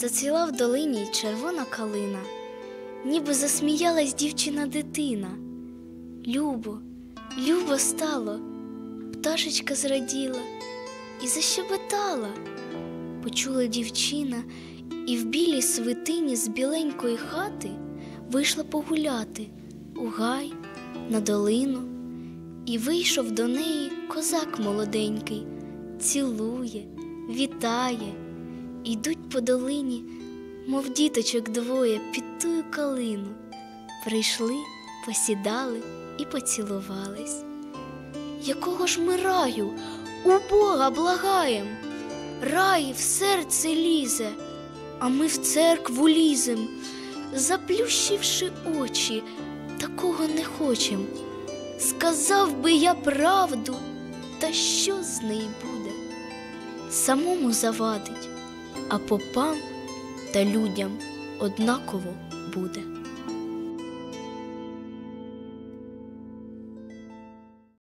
Зацвіла в долині й червона калина, ніби засміялась дівчина дитина. Любо, любо стало, пташечка зраділа і защебетала. Почула дівчина, і в білій свитині з біленької хати вийшла погуляти у гай, на долину, і вийшов до неї козак молоденький, цілує, вітає, Ідуть по долині, мов діточок двоє під тую калину. Прийшли, посідали і поцілувались. Якого ж ми раю, у Бога благаєм, рай в серце лізе, а ми в церкву лізем, заплющивши очі, такого не хочем. Сказав би я правду, та що з неї буде? Самому завадить, а попам та людям однаково буде.